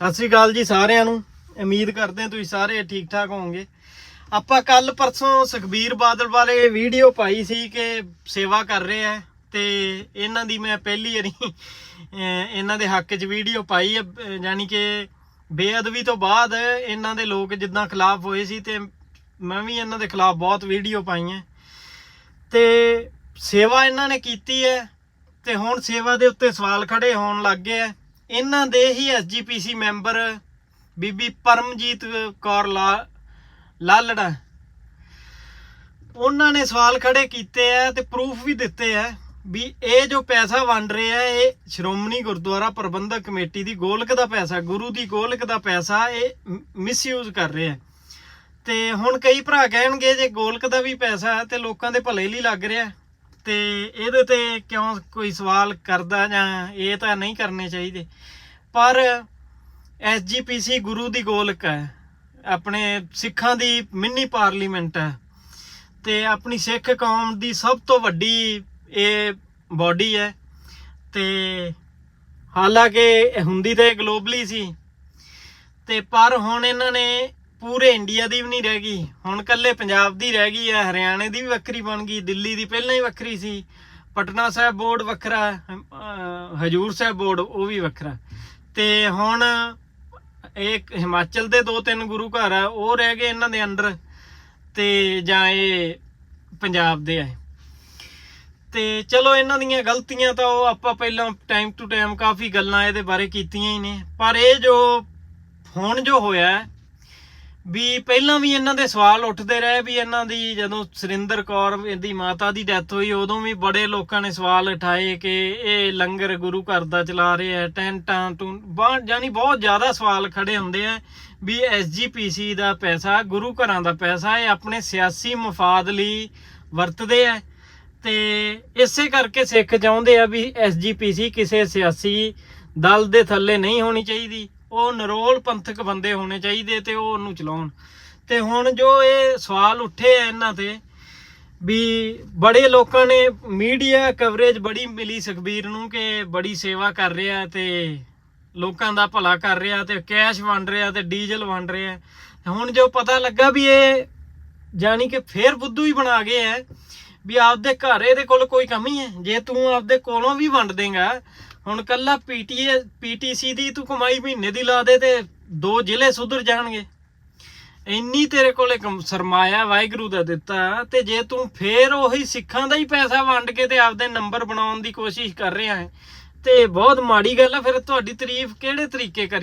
ਸਤਿ ਸ੍ਰੀ ਅਕਾਲ ਜੀ ਸਾਰਿਆਂ ਨੂੰ। ਉਮੀਦ ਕਰਦੇ ਹਾਂ ਤੁਸੀਂ ਸਾਰੇ ਠੀਕ ਠਾਕ ਹੋਵੋਗੇ। ਆਪਾਂ ਕੱਲ ਪਰਸੋਂ ਸੁਖਬੀਰ ਬਾਦਲ ਵਾਲੇ ਵੀਡੀਓ ਪਾਈ ਸੀ ਕਿ ਸੇਵਾ ਕਰ ਰਹੇ ਆ ਤੇ ਇਹਨਾਂ ਦੀ ਮੈਂ ਪਹਿਲੀ ਵਾਰੀ ਇਹਨਾਂ ਦੇ ਹੱਕ 'ਚ ਵੀਡੀਓ ਪਾਈ ਹੈ ਅਹ, ਯਾਨੀ ਕਿ ਬੇਅਦਬੀ ਤੋਂ ਬਾਅਦ ਇਹਨਾਂ ਦੇ ਲੋਕ ਜਿੱਦਾਂ ਖਿਲਾਫ ਹੋਏ ਸੀ ਤੇ ਮੈਂ ਵੀ ਇਹਨਾਂ ਦੇ ਖਿਲਾਫ ਬਹੁਤ ਵੀਡੀਓ ਪਾਈਆਂ। ਤੇ ਸੇਵਾ ਇਹਨਾਂ ਨੇ ਕੀਤੀ ਹੈ ਤੇ ਹੁਣ ਸੇਵਾ ਦੇ ਉੱਤੇ ਸਵਾਲ ਖੜੇ ਹੋਣ ਲੱਗ ਗਏ ਆ ਇਹਨਾਂ ਦੇ ਹੀ ਐਸਜੀਪੀਸੀ ਮੈਂਬਰ ਬੀਬੀ ਪਰਮਜੀਤ ਕੌਰ ਲਾ, ਲਾਲੜਾ। ਉਹਨਾਂ ਨੇ ਸਵਾਲ ਖੜੇ ਕੀਤੇ ਆ ਤੇ ਪ੍ਰੂਫ ਵੀ ਦਿੱਤੇ ਆ ਵੀ ਇਹ ਜੋ ਪੈਸਾ ਵੰਡ ਰਿਹਾ ਇਹ ਸ਼੍ਰੋਮਣੀ ਗੁਰਦੁਆਰਾ ਪ੍ਰਬੰਧਕ ਕਮੇਟੀ ਦੀ ਗੋਲਕ ਦਾ ਪੈਸਾ, ਗੁਰੂ ਦੀ ਗੋਲਕ ਦਾ ਪੈਸਾ ਇਹ ਮਿਸਯੂਜ਼ ਕਰ ਰਿਹਾ ਆ। ਤੇ ਹੁਣ ਕਈ ਭਰਾ ਕਹਿਣਗੇ ਜੇ ਗੋਲਕ ਦਾ ਵੀ ਪੈਸਾ ਹੈ ਤੇ ਲੋਕਾਂ ਦੇ ਭਲੇ ਲਈ ਲੱਗ ਰਿਹਾ। ਤੇ ਇਹਦੇ ਤੇ ਕਿਉਂ ਕੋਈ ਸਵਾਲ ਕਰਦਾ ਜਾਂ ਇਹ ਤਾਂ ਨਹੀਂ ਕਰਨੇ ਚਾਹੀਦੇ? ਪਰ ਐਸਜੀਪੀਸੀ ਗੁਰੂ ਦੀ ਗੋਲਕ ਹੈ। ਆਪਣੇ ਸਿੱਖਾਂ ਦੀ ਮਿੰਨੀ ਪਾਰਲੀਮੈਂਟ ਹੈ। ਤੇ ਆਪਣੀ ਸਿੱਖ ਕੌਮ ਦੀ ਸਭ ਤੋਂ ਵੱਡੀ ਇਹ ਬਾਡੀ ਹੈ। ਤੇ ਹਾਲਾਂਕਿ ਹੁੰਦੀ ਤੇ ਗਲੋਬਲੀ ਸੀ। ਤੇ ਪਰ ਹੁਣ ਇਹਨਾਂ ਨੇ ਪੂਰੇ ਇੰਡੀਆ ਦੀ ਵੀ ਨਹੀਂ ਰਹਿ ਗਈ। ਹੁਣ ਕੱਲੇ ਪੰਜਾਬ ਦੀ ਰਹਿ ਗਈ ਹੈ ਹਰਿਆਣੇ ਦੀ ਵੀ ਵੱਖਰੀ ਬਣ ਗਈ, ਦਿੱਲੀ ਦੀ ਪਹਿਲਾਂ ਹੀ ਵੱਖਰੀ ਸੀ, ਪਟਨਾ ਸਾਹਿਬ ਬੋਰਡ ਵੱਖਰਾ ਹਜੂਰ ਸਾਹਿਬ ਬੋਰਡ ਉਹ ਵੀ ਵੱਖਰਾ। ਤੇ ਹੁਣ ਇੱਕ ਹਿਮਾਚਲ ਦੇ ਦੋ ਤਿੰਨ ਗੁਰੂ ਘਰ ਆ, ਉਹ ਰਹਿ ਗਏ ਇਹਨਾਂ ਦੇ ਅੰਡਰ ਤੇ ਜਾਂ ਇਹ ਪੰਜਾਬ ਦੇ ਆ। ਤੇ ਚਲੋ ਇਹਨਾਂ ਦੀਆਂ ਗਲਤੀਆਂ ਤਾਂ ਉਹ ਆਪਾਂ ਪਹਿਲਾਂ ਟਾਈਮ ਟੂ ਟਾਈਮ ਕਾਫੀ ਗੱਲਾਂ ਇਹਦੇ ਬਾਰੇ ਕੀਤੀਆਂ ਹੀ ਨੇ, ਪਰ ਇਹ ਜੋ ਹੁਣ ਜੋ ਹੋਇਆ ਵੀ ਪਹਿਲਾਂ ਵੀ ਇਹਨਾਂ ਦੇ ਸਵਾਲ ਉੱਠਦੇ ਰਹੇ ਵੀ ਇਹਨਾਂ ਦੀ ਜਦੋਂ ਸੁਰਿੰਦਰ ਕੌਰ ਦੀ ਮਾਤਾ ਦੀ ਡੈਥ ਹੋਈ, ਉਦੋਂ ਵੀ ਬੜੇ ਲੋਕਾਂ ਨੇ ਸਵਾਲ ਉਠਾਏ ਕਿ ਇਹ ਲੰਗਰ ਗੁਰੂ ਘਰ ਦਾ ਚਲਾ ਰਹੇ ਆ, ਟੈਂਟਾਂ ਟੂ ਬਾਹਰ ਜਾਨੀ ਬਹੁਤ ਜ਼ਿਆਦਾ ਸਵਾਲ ਖੜੇ ਹੁੰਦੇ ਆ ਵੀ ਐਸਜੀਪੀਸੀ ਦਾ ਪੈਸਾ, ਗੁਰੂ ਘਰਾਂ ਦਾ ਪੈਸਾ, ਇਹ ਆਪਣੇ ਸਿਆਸੀ ਮਫਾਦ ਲਈ ਵਰਤਦੇ ਆ। ਤੇ ਇਸੇ ਕਰਕੇ ਸਿੱਖ ਚਾਹੁੰਦੇ ਆ ਵੀ ਐਸਜੀਪੀਸੀ ਕਿਸੇ ਸਿਆਸੀ ਦਲ ਦੇ ਥੱਲੇ ਨਹੀਂ ਹੋਣੀ ਚਾਹੀਦੀ। ਉਹ ਨਰੋਲ ਪੰਥਕ ਬੰਦੇ ਹੋਣੇ ਚਾਹੀਦੇ ਤੇ ਉਹ ਉਹਨੂੰ ਚਲਾਉਣ। ਤੇ ਹੁਣ ਜੋ ਇਹ ਸਵਾਲ ਉੱਠੇ ਆ ਇਹਨਾਂ ਤੇ ਵੀ ਬੜੇ ਲੋਕਾਂ ਨੇ ਮੀਡੀਆ ਕਵਰੇਜ ਬੜੀ ਮਿਲੀ ਸੁਖਬੀਰ ਨੂੰ ਕਿ ਬੜੀ ਸੇਵਾ ਕਰ ਰਿਹਾ ਤੇ ਲੋਕਾਂ ਦਾ ਭਲਾ ਕਰ ਰਿਹਾ ਤੇ ਕੈਸ਼ ਵੰਡ ਰਿਹਾ ਤੇ ਡੀਜ਼ਲ ਵੰਡ ਰਿਹਾ। ਹੁਣ ਜੋ ਪਤਾ ਲੱਗਾ ਵੀ ਇਹ ਜਾਨੀ ਕਿ ਫੇਰ ਬੁੱਧੂ ਹੀ ਬਣਾ ਗਏ ਐ ਵੀ ਆਪਦੇ ਘਰ ਇਹਦੇ ਕੋਲ ਕੋਈ ਕਮੀ ਹੈ। ਜੇ ਤੂੰ ਆਪਦੇ ਕੋਲੋਂ ਵੀ ਵੰਡ ਦੇਗਾ ਹੁਣ ਕੱਲਾ ਪੀਟੀਏ, ਪੀਟੀਸੀ ਦੀ ਤੂੰ ਕਮਾਈ ਮਹੀਨੇ ਦੀ ਲਾ ਦੇ ਤੇ ਦੋ ਜ਼ਿਲ੍ਹੇ ਸੁਧਰ ਜਾਣਗੇ। ਇੰਨੀ ਤੇਰੇ ਕੋਲੇ ਕਮ- ਸਰਮਾਇਆ ਵਾਹਿਗੁਰੂ ਦਾ ਦਿੱਤਾ ਤੇ ਜੇ ਤੂੰ ਫੇਰ ਉਹੀ ਸਿੱਖਾਂ ਦਾ ਹੀ ਪੈਸਾ ਵੰਡ ਕੇ ਤੇ ਆਪਦੇ ਨੰਬਰ ਬਣਾਉਣ ਦੀ ਕੋਸ਼ਿਸ਼ ਕਰ ਰਿਹਾ ਹੈ, ਤੇ ਬਹੁਤ ਮਾੜੀ ਗੱਲ ਆ, ਫਿਰ ਤੁਹਾਡੀ ਤਾਰੀਫ ਕਿਹੜੇ ਤਰੀਕੇ ਕਰੀ